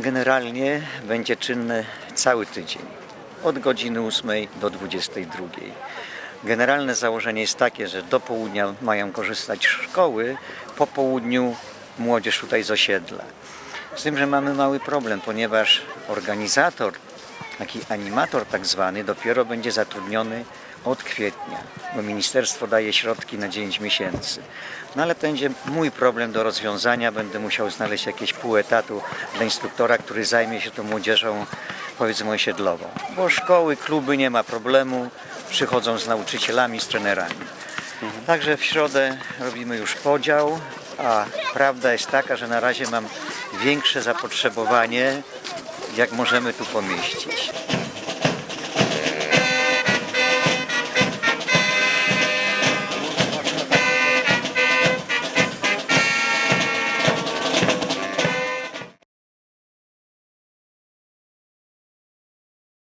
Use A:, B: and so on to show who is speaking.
A: generalnie będzie czynne cały tydzień, od godziny 8 do 22. Generalne założenie jest takie, że do południa mają korzystać szkoły, po południu młodzież tutaj z osiedla. Z tym, że mamy mały problem, ponieważ organizator, taki animator tak zwany, dopiero będzie zatrudniony od kwietnia, bo ministerstwo daje środki na 9 miesięcy. No ale to będzie mój problem do rozwiązania. Będę musiał znaleźć jakieś pół etatu dla instruktora, który zajmie się tą młodzieżą, powiedzmy osiedlową. Bo szkoły, kluby nie ma problemu, przychodzą z nauczycielami, z trenerami. Także w środę robimy już podział, a prawda jest taka, że na razie mam większe zapotrzebowanie, jak możemy tu pomieścić.